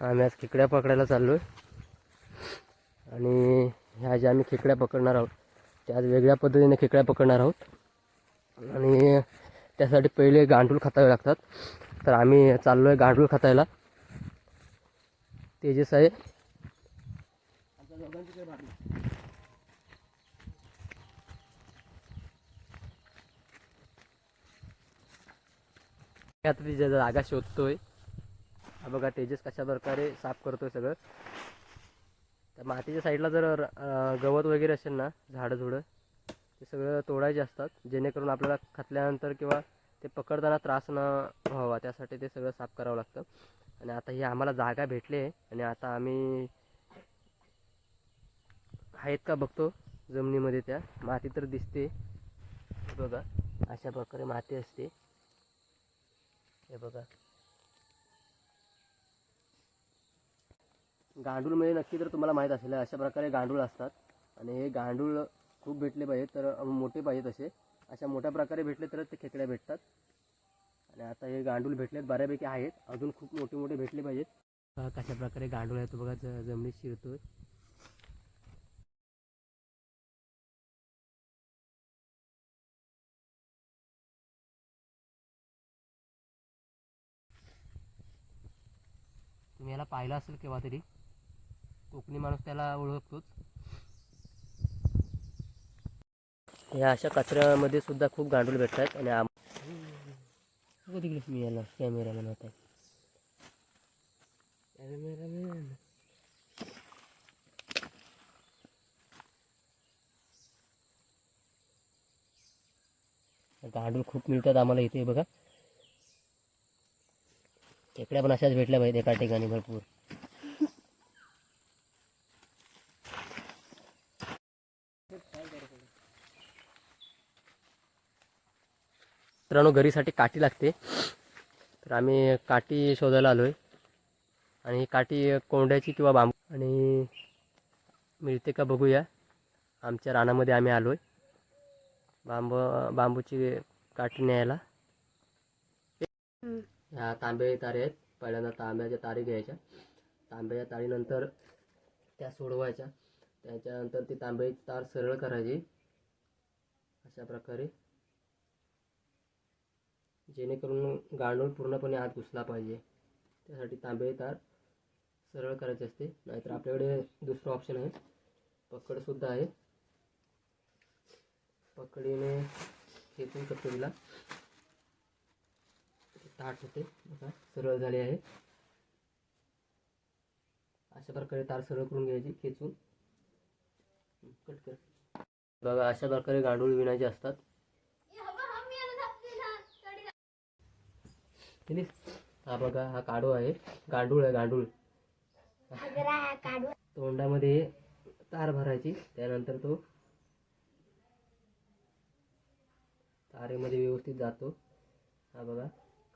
आम्ही आज खेकड्या पकडायला चाललो आहे आणि ह्या ज्या आम्ही खेकड्या पकडणार आहोत. त्या आज वेगळ्या पद्धतीने खेकड्या पकडणार आहोत. आणि त्यासाठी पहिले गांडूळ खातावे लागतात. तर आम्ही चाललो आहे गांडूळ खातायला. तेजस आहे. आता तिच्या जागा शोधतोय. बघा तेजस कशा प्रकारे साफ करतोय सगळं. त्या मातीच्या साईडला जर गवत वगैरे असेल ना झाडं झुडं ते सगळं तोडायचे असतात. जेणेकरून आपल्याला खातल्यानंतर किंवा ते पकडताना त्रास न व्हावा. त्यासाठी ते सगळं साफ करावं लागतं. आणि आता ही आम्हाला जागा भेटली आहे. आणि आता आम्ही आहेत का बघतो जमिनीमध्ये त्या. माती तर दिसते. हे बघा अशा प्रकारे माती असते. हे बघा. गांडूळ म्हणजे नक्की तर तुम्हाला माहीत असेल अशा प्रकारे गांडूळ असतात. आणि हे गांडूळ खूप भेटले पाहिजेत तर मोठे पाहिजेत असे. अशा मोठ्या प्रकारे भेटले तरच ते खेकड्या भेटतात. आणि आता हे गांडूळ भेटलेत बऱ्यापैकी आहेत. अजून खूप मोठे मोठे भेटले पाहिजेत. कशा प्रकारे गांडूळ आहे. तो बघा ज- जमिनीत शिरतोय. तुम्ही याला पाहिलं असेल केव्हा तरी? कोकणी माणूस त्याला ओळखतोच. या अशा कचऱ्यामध्ये सुद्धा खूप गांडूळ भेटतात आणि आम तिकडे. मी याला कॅमेरामॅन होता कॅमेरामॅन गांडूळ खूप मिळतात आम्हाला इथे बघा. खेकड्या पण अशाच भेटल्या पाहिजे एका ठिकाणी भरपूर. मित्रांनो घरीसाठी काठी लागते. तर आम्ही काठी शोधायला आलो आहे आणि काठी कोंड्याची किंवा बांबू आणि मिळते का बघूया. आमच्या रानामध्ये आम्ही आलो आहे बांबू बांबूची काठी न्यायला. ह्या तांबे तारे आहेत. पहिल्यांदा तांब्याच्या तारी घ्यायच्या. तांब्याच्या तारीनंतर त्या सोडवायच्या. त्याच्यानंतर ती तांब्याची तार सरळ करायची. अशा प्रकारे. जेणेकरून गांडूळ पूर्णपणे आत घुसला पाहिजे. त्यासाठी तांबे तार सरळ करायचे असते. नाहीतर आपल्याकडे दुसरं ऑप्शन आहे. पकडसुद्धा आहे. पकडीने खेचून शकतो ताट होते. बघा सरळ झाले आहे. अशा प्रकारे तार सरळ करून घ्यायची खेचून. कट कर. बघा अशा प्रकारे गांडूळ विणायचे असतात. केलीस? हा बघा हा काढू आहे. गांडूळ आहे गांडूळ. तोंडामध्ये तार भरायची. त्यानंतर तो तारेमध्ये व्यवस्थित जातो. हा बघा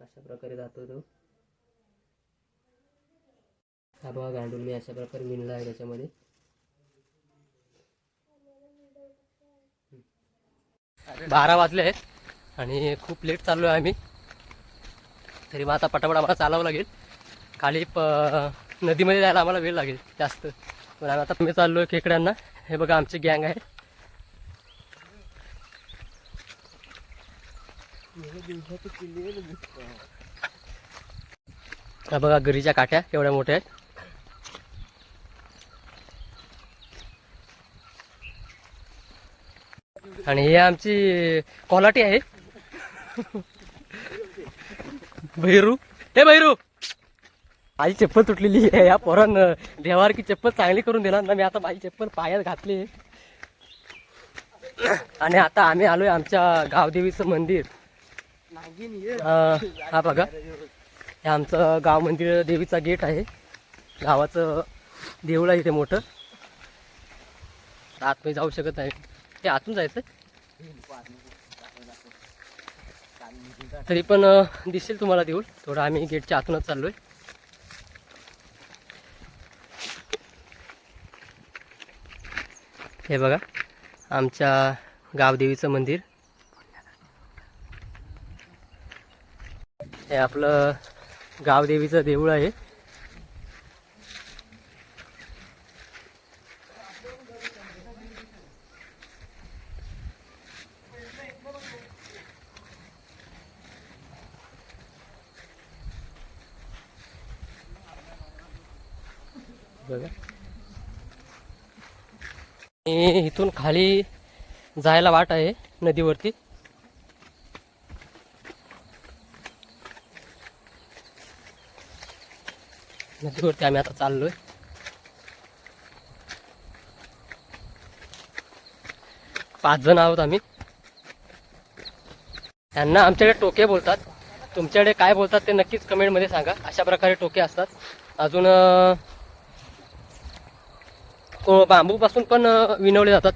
कशा प्रकारे जातो तो. हा बघा गांडूळ मी अशा प्रकारे विणला आहे त्याच्यामध्ये. बारा वाजले आहेत आणि खूप लेट चाललो आहे आम्ही. तरी मग आता पटापट आम्हाला चालावं लागेल. खाली प नदीमध्ये जायला आम्हाला वेळ लागेल जास्त. पण आम्ही आता मी चाललो आहे खेकड्यांना. हे बघा आमची गँग आहे. हा बघा गरीच्या काठ्या एवढ्या मोठ्या आहेत. आणि ही आमची कोलाटी आहे. भैरू? हे भैरू! माझी चप्पल तुटलेली आहे या पोरानं देवार की चप्पल चांगली करून देणार ना मी आता माझी चप्पल पायात घातली. आणि आता आम्ही आलोय आमच्या गावदेवीचं मंदिर. हा बघा. हे आमचं गाव मंदिर देवीचा गेट आहे. गावाचं देऊळ आहे इथे मोठं. आतमध्ये जाऊ शकत नाही. ते आतून जायचं? तरी पण दिसेल तुम्हाला देऊळ. थोडं आम्ही गेटच्या आतूनच चाललोय. हे बघा आमच्या गावदेवीचं मंदिर. हे आपलं गावदेवीचं देऊळ आहे. बघा. आणि इथून खाली जायला वाट आहे नदीवरती. नदीवरती आम्ही आता चाललोय. पाच जण आहोत आम्ही. त्यांना आमच्याकडे टोके बोलतात. तुमच्याकडे काय बोलतात ते नक्कीच कमेंटमध्ये सांगा. अशा प्रकारे टोके असतात. अजून को बांबूपासून पण विणवले जातात.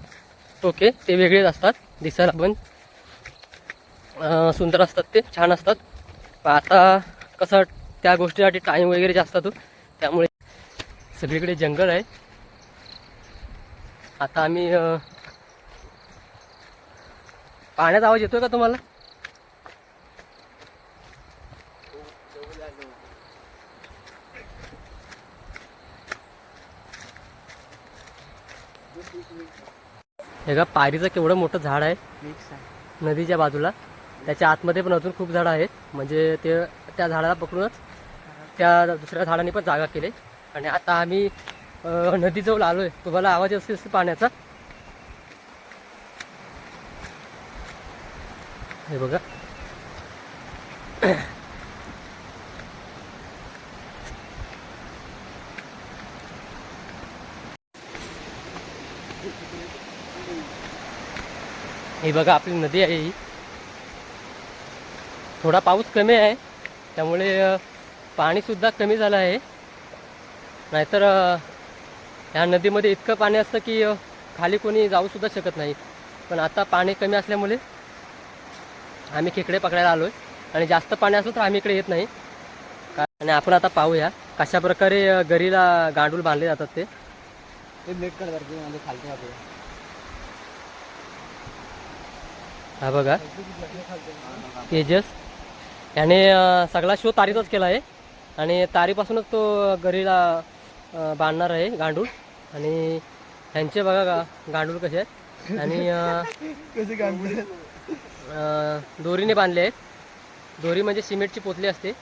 टोके ते वेगळेच असतात. दिसायला पण सुंदर असतात ते छान असतात. आता कसं त्या गोष्टीसाठी टाईम वगैरे जास्त तो त्यामुळे सगळीकडे जंगल आहे. आता आम्ही पाण्यात पाण्याचा आवाज येतोय का तुम्हाला? हे का पायरीचं केवढं मोठं झाड आहे. नदीच्या बाजूला. त्याच्या आतमध्ये पण अजून खूप झाडं आहेत. म्हणजे ते त्या झाडाला पकडूनच त्या दुसऱ्या झाडांनी पण जागा केली. आणि आता आम्ही नदीजवळ आलोय. तुम्हाला आवाज असेल असेल पाण्याचा? हे बघा. ही बघा आपली नदी आहे ही. थोडा पाऊस कमी आहे त्यामुळे पाणीसुद्धा कमी झालं आहे. नाहीतर ह्या नदीमध्ये इतकं पाणी असतं की खाली कोणी जाऊसुद्धा शकत नाही. पण आता पाणी कमी असल्यामुळे आम्ही खेकडे पकडायला आलो आहे आणि जास्त पाणी असलं तर आम्ही इकडे येत नाही. का आणि आपण आता पाहूया कशा प्रकारे गरीला गांडूल बांधले जातात ते. खालते आपलं हा बघा. तेजस. याने सगळा शो तारीतच केला आहे. आणि तारीपासूनच तो गरीला अ, बांधणार आहे गांडूळ. आणि ह्यांचे बघा गा गांडूळ कसे आहेत. आणि दोरीने बांधले आहेत. दोरी म्हणजे सिमेंटची पोतली असते.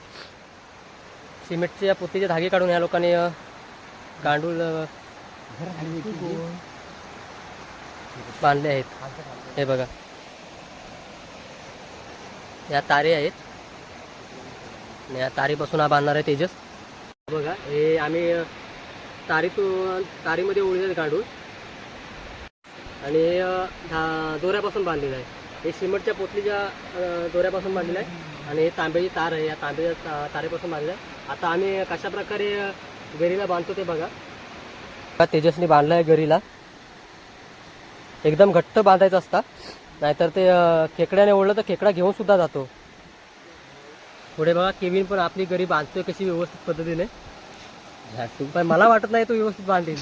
सिमेंटच्या पोतलीचे धागे काढून ह्या लोकांनी गांडूळ बांधले आहेत. हे बघा. या तारे आहेत. आणि या तारीपासून हा बांधणार आहे तेजस. बघा हे आम्ही तारीतून तारीमध्ये ओढलेलं काढून आणि हे धा- दोऱ्यापासून बांधलेलं आहे. हे सिमेंटच्या पोतलीच्या दोऱ्यापासून बांधलेलं आहे आणि हे तांब्याची तार आहे. या तांब्याच्या ता- तारेपासून बांधलेलं आहे. आता आम्ही कशा प्रकारे गरीला बांधतो ते बघा. तेजसने बांधलं आहे गरीला एकदम घट्ट बांधायचं असता. नाहीतर ते खेकड्याने ओढलं तर खेकडा घेऊन सुद्धा जातो. पुढे बघा केविन पण आपली गरी बांधतोय कशी व्यवस्थित पद्धतीने. पण मला वाटत नाही तो व्यवस्थित बांधेल.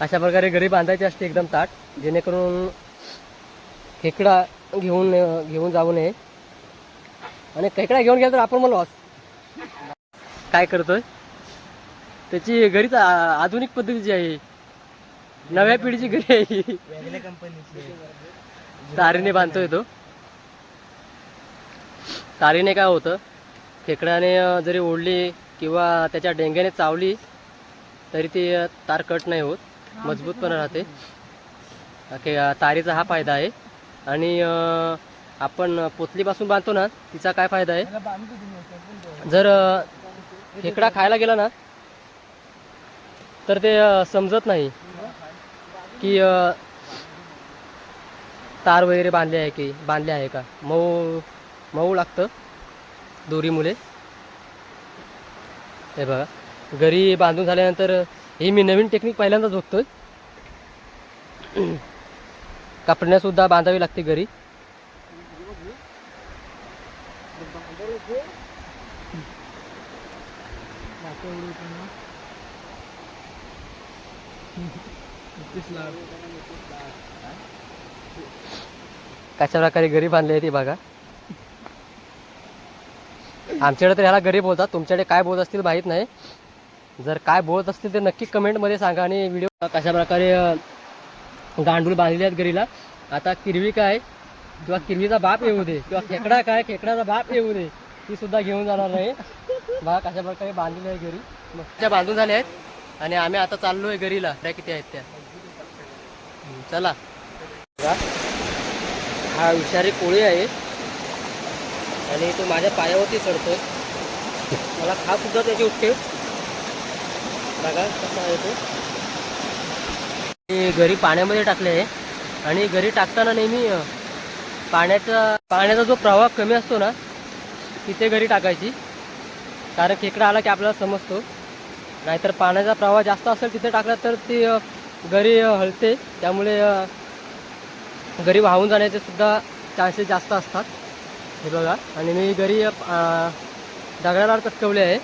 अशा प्रकारे गरी बांधायची असते एकदम ताट जेणेकरून खेकडा घेऊन घेऊन जाऊ नये. आणि खेकडा घेऊन गेला तर आपण मग लॉस काय करतोय? त्याची घरीच आधुनिक पद्धतीची आहे नव्या पिढीची घरी आहे. ही. तारीने बांधतोय तो. तारीने काय होतं खेकड्याने जरी ओढली किंवा त्याच्या डेंग्याने चावली तरी ती तार कट नाही होत मजबूत पण राहते तारीचा हा फायदा आहे. आणि आपण पोतलीपासून बांधतो ना तिचा काय फायदा आहे? जर खेकडा खायला गेला ना तर ते समजत नाही की तार वगैरे बांधले आहे की बांधले आहे का? मऊ मऊ लागतं. दोरीमुळे हे बघा. घरी बांधून झाल्यानंतर ही मी नवीन टेक्निक पहिल्यांदाच बघतोय. कापण्यासुद्धा बांधावी लागते घरी. कशा प्रकारे घरी बांधले आहे ते बघा. आमच्याकडे तर ह्याला गरीब बोलतात तुमच्याकडे काय बोलत असतील माहीत नाही. जर काय बोलत असतील तर नक्की कमेंटमध्ये सांगा आणि व्हिडिओ कशा प्रकारे गांडूळ बांधलेले आहेत घरीला. आता किरवी काय किंवा किरवीचा बाप येऊ दे किंवा खेकडा काय खेकडाचा बाप येऊ दे ती सुद्धा घेऊन जाणार नाही बघा कशा प्रकारे बांधलेली आहे घरी. मग त्या बांधून झाल्या आहेत. आणि आम्ही आता चाललोय घरीला. त्या किती आहेत त्या. चला. हा विषारी कोळी आहे. आणि तो माझ्या पायावरती चढतोय. मला खा सुद्धा त्याची उठते. बघा कसा आहे तो. घरी पाण्यामध्ये टाकले आहे. आणि घरी टाकताना नेहमी पाण्याचा पाण्याचा जो प्रवाह कमी असतो ना तिथे घरी टाकायची. कारण खेकडा आला की आपल्याला समजतो. नाहीतर पाण्याचा प्रवाह जास्त असेल तिथे टाकला तर ती घरी हलते. त्यामुळे घरी वाहून जाण्याचे सुद्धा चान्सेस जास्त असतात. हे बघा. आणि मी घरी दगडाला चटकवले आहे.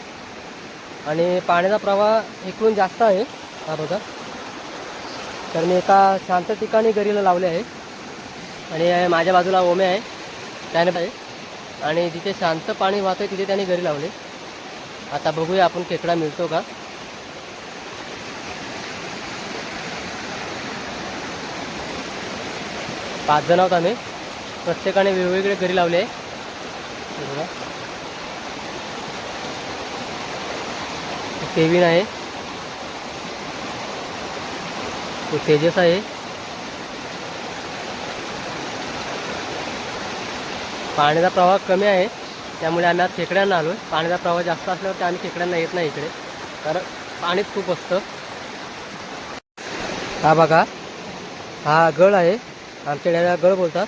आणि पाण्याचा प्रवाह इकडून जास्त आहे. हा बघा. तर मी एका शांत ठिकाणी घरीला लावले आहे. आणि माझ्या बाजूला ओमे आहे. त्याने आहे आणि जिथे शांत पाणी वाहतं तिथे त्याने घरी लावले. आता बघूया आपण खेकडा मिळतो का? पाच जण आहोत आम्ही. प्रत्येकाने वेगवेगळे घरी लावले. आहे केविन आहे. तो तेजस आहे. पाण्याचा प्रवाह कमी आहे. त्यामुळे आम्ही आज खेकड्यांना आलो आहे पाण्याचा प्रवाह जास्त असल्यावर आम्ही खेकड्यांना येत नाही इकडे. कारण पाणीच खूप असतं. हा बघा. हा गळ आहे. आमच्या गळ बोलतात.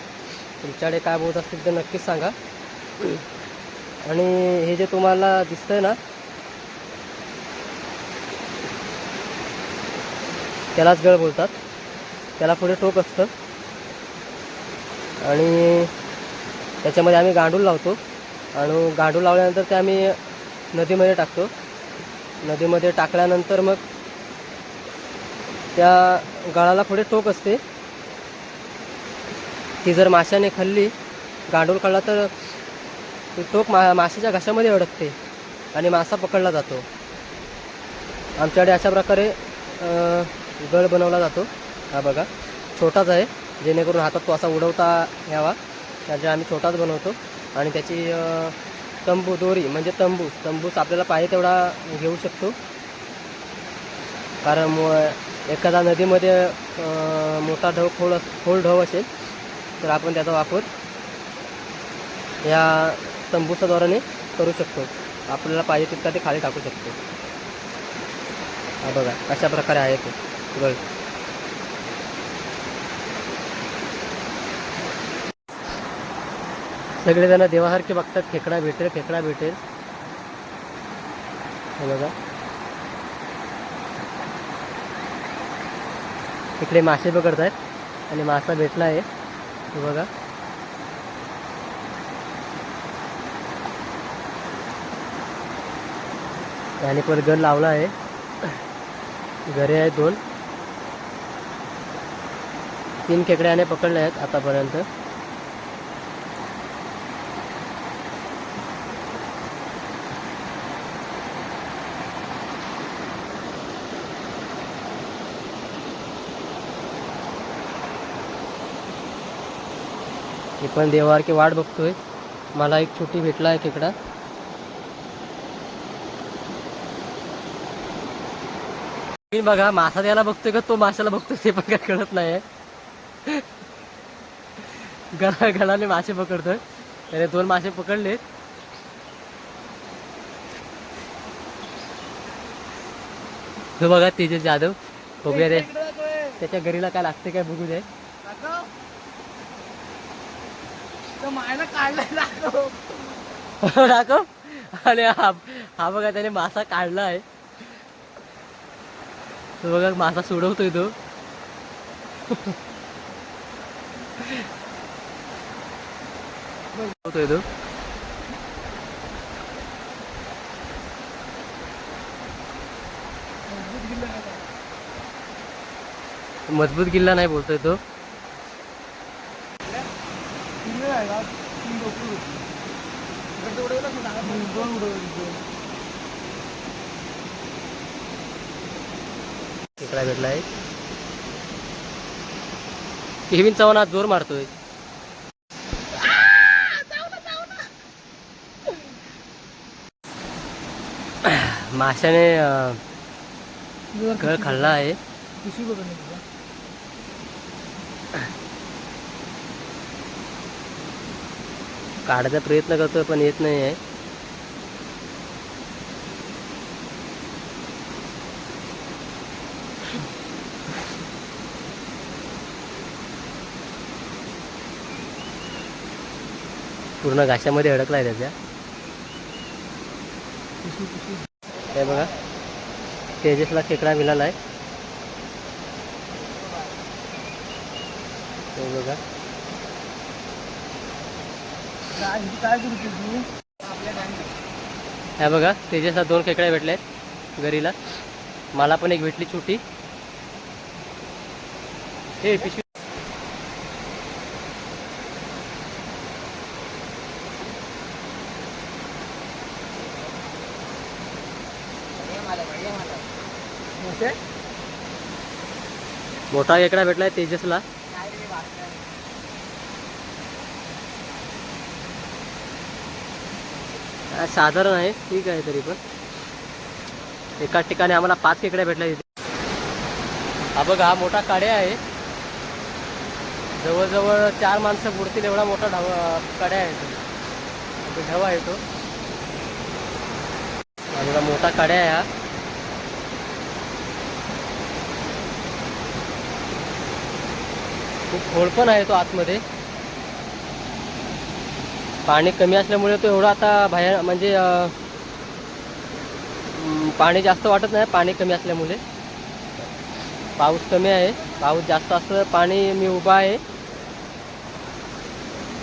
तुमच्याकडे काय बोलत असतील ते नक्कीच सांगा. आणि हे जे तुम्हाला दिसतंय ना त्यालाच गळ बोलतात. त्याला पुढे टोक असतं. आणि त्याच्यामध्ये आम्ही गांडूळ लावतो. आणि गांडूळ लावल्यानंतर ते आम्ही नदीमध्ये टाकतो. नदीमध्ये टाकल्यानंतर मग त्या गळाला पुढे टोक असते. ती जर माशाने खाल्ली गांडूळ खाल्ला तर ती टोक मा माशाच्या घशामध्ये अडकते आणि मासा पकडला जातो. आमच्याकडे अशा प्रकारे गळ बनवला जातो. हा बघा छोटाच आहे. जेणेकरून हातात तो असा उडवता यावा. त्याच्या आम्ही छोटाच बनवतो. आणि त्याची तंबू दोरी म्हणजे तंबू तंबूस आपल्याला पाहिजे तेवढा घेऊ शकतो. कारण एखादा नदीमध्ये मोठा ढव खोल खोल ढव असेल तर आपण त्याचा वापर या तंबूच्या द्वाराने करू शकतो. आपल्याला पाहिजे तितका ते खाली टाकू शकतो. हा बघा अशा प्रकारे आहे तो. गळ सगळेजण देवासारखे बघतात खेकडा भेटेल खेकडा भेटेल. हे बघा. इकडे मासे पकडत आहेत आणि मासा भेटला आहे हे बघा. त्याने पण घर लावला आहे. घरे आहेत दोन. तीन खेकड्याने पकडले आहेत आतापर्यंत. पण देवासारखी वाट बघतोय. मला एक छोटी भेटला आहे खेकडा मी बघा मासा द्यायला बघतोय का? तो माशाला बघतोय ते पण काय कळत नाही गळा गळाने मासे पकडतोय. त्याने दोन मासे पकडले. तो बघा तेजस जाधव. बघूया रे. त्याच्या घरीला काय लागते काय बघू दे. मायला काढलाय दाखव. दाखव. आणि हा हा बघा त्याने मासा काढला आहे. तो बघा मासा सोडवतोय तो. सोडवतोय तो. मजबूत किल्ला नाही बोलतोय तो. खेकडा भेटला आहे केविन चव्हाण आज जोर मारतोय. माशाने खळ खाल्ला आहे. काढायचा प्रयत्न करतोय पण येत नाही आहे. पूर्ण घाशामध्ये अडकलाय त्याच्या हे बघा तेजसला खेकडा मिळाला आहे बघा. ह्या बघा तेजसला दोन खेकड्या भेटल्या आहेत घरीला. मला पण एक भेटली छोटी. हे पिशवी. मोठा खेकडा भेटलाय तेजसला. साधारण आहे ठीक आहे तरी पण. एका ठिकाणी आम्हाला पाच खेकड्या भेटल्या तिथे. हा बघ हा मोठा काड्या आहे. जवळजवळ चार माणसं बुडतील एवढा मोठा ढावा काड्या आहे तो. ढवा आहे तो. मोठा काड्या आहे हा. खूप खोल पण आहे तो आतमध्ये. पाणी कमी असल्यामुळे तो एवढा आता बाहेर म्हणजे पाणी जास्त वाटत नाही पाणी कमी असल्यामुळे. पाऊस कमी आहे पाऊस जास्त असं पाणी मी उभा आहे.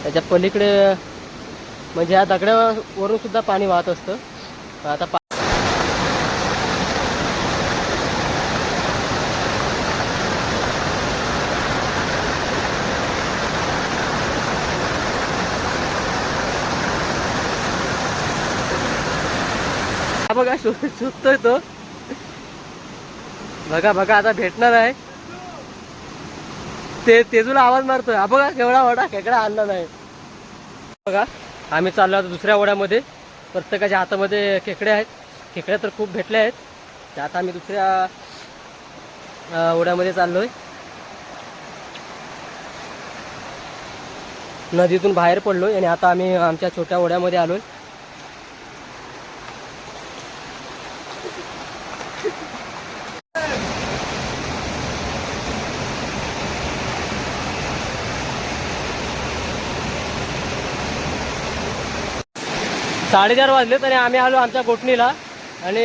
त्याच्या पलीकडे म्हणजे या दगडावरून सुद्धा पाणी वाहत असतं. आता पा बघा शोध शोधतोय तो. बघा बघा आता भेटणार आहे. ते तेजूला आवाज मारतोय. हा बघा केवढा वडा खेकडा आणला नाही. बघा आम्ही चाललो आता दुसऱ्या ओढ्यामध्ये प्रत्येकाच्या हातामध्ये खेकडे आहेत. खेकड्या तर खूप भेटल्या आहेत. त्या आता आम्ही दुसऱ्या अं, ओढ्यामध्ये चाललोय. नदीतून बाहेर पडलोय आणि आता आम्ही आमच्या छोट्या ओढ्यामध्ये आलोय. साडेचार वाजले तरी आम्ही आलो आमच्या गोटणीला आणि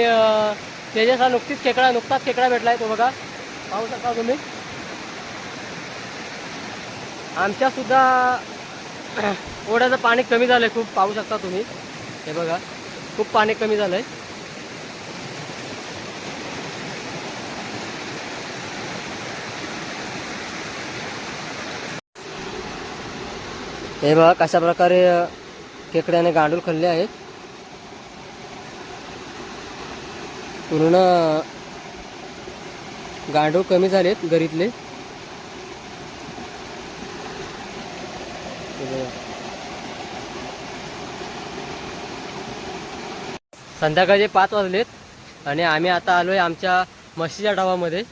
तेजस हा नुकतीच खेकडा नुकताच खेकडा आहे तो बघा. पाहू शकता तुम्ही. आमच्यासुद्धा ओढ्याचं पाणी कमी झालं आहे खूप पाहू शकता तुम्ही. हे बघा खूप पाणी कमी झालं आहे हे बघा कशा प्रकारे खेकड्याने गांडूळ खाल्ले आहेत. पूर्ण गांडूळ कमी झालेत घरीतले. संध्याकाळचे पाच वाजलेत आणि आम्ही आता आलोय आमच्या म्हशीच्या डावामध्ये.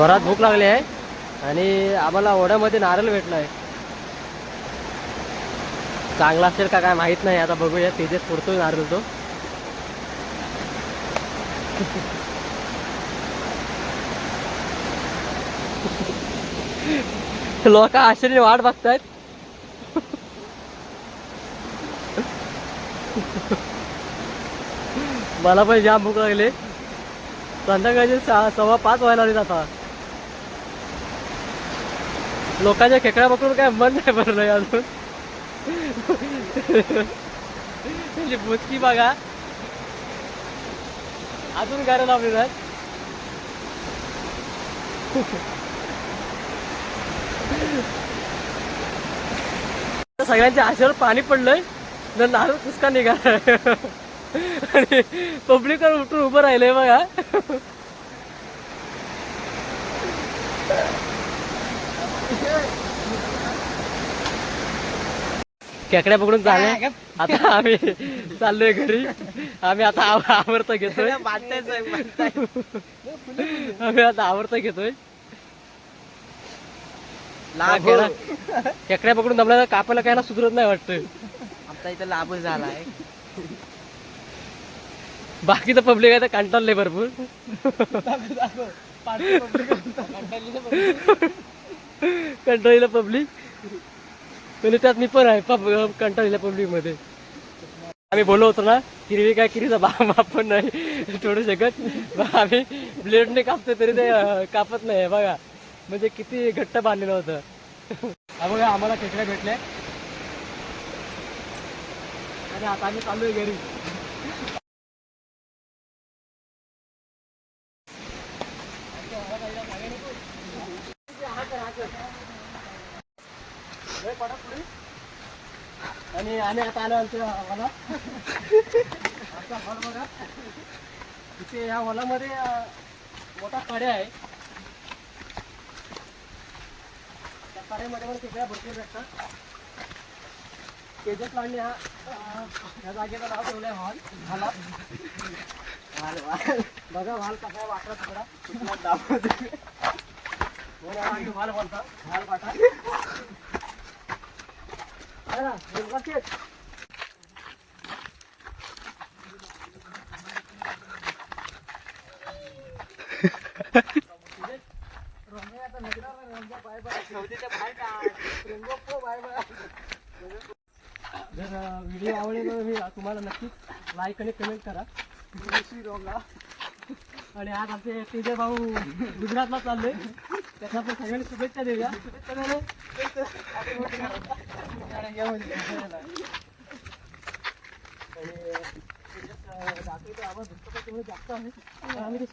जोरात भूक लागली आहे. आणि आम्हाला ओढ्यामध्ये नारळ भेटला आहे चांगला असेल का काय माहीत नाही. आता बघूया तेजेस पुरतोय नारळ तो. लोक आश्चर्य वाट बघतायत. मला पण जाम भूक लागली. संध्याकाळचे सहा सव्वा पाच व्हायला आता. लोकांच्या खेकड्या पकडून काय मन नाही भरलंय अजून? त्यांची बुचकी बघा. अजून काय लावली नाही सगळ्यांच्या आशेवर पाणी पडलंय. न नारळ कुसका निघा आणि पब्लिक उठून उभं राहिलंय बघा. खेकड्या पकडून झाले आता आम्ही चाललोय घरी. आम्ही आता आव- आवरता घेतोय. आम्ही आता आवरता घेतोय. खेकड्या पकडून दमला कापायला काय ना सुधरत नाही वाटतं. आमचा इथं लाभ झालाय. बाकीचं पब्लिक आहे तर कंटाळले भरपूर. कंटाळीला पब्लिक म्हणजे त्यात मी पण आहे. पब कंटाळीला पब्लिकमध्ये आम्ही बोललो होतो ना किरवी काय किरीचा बाप पण नाही. थोडू शकत आम्ही ब्लेडने कापतो तरी ते कापत नाही बघा. म्हणजे किती घट्ट बांधलेलं होतं. बघा आम्हाला खेकड्या भेटल्या आणि आता आम्ही चालू आहे घरी. आणि आता आलो आमच्या मला आमचा हॉल बघा. इथे या हॉलामध्ये मोठा कड्या आहे. त्या कड्यामध्ये पण तिकड्या भरपूर भेटतात. तेजस लांडे हा अं, या नाव ठेवलं आहे हॉल. हॉला बघा हॉल कसा आहे वाटला थोडा हॉल बोलतात हॉल वाटा जर व्हिडिओ आवडले तर मी तुम्हाला नक्कीच लाईक आणि कमेंट करा आणि आज आमचे तेजय भाऊ गुजरातला चालले त्याच्या आपण सगळ्यांनी शुभेच्छा देऊया शुभेच्छा आणि आवाज का तुम्ही जास्त आहे. आम्ही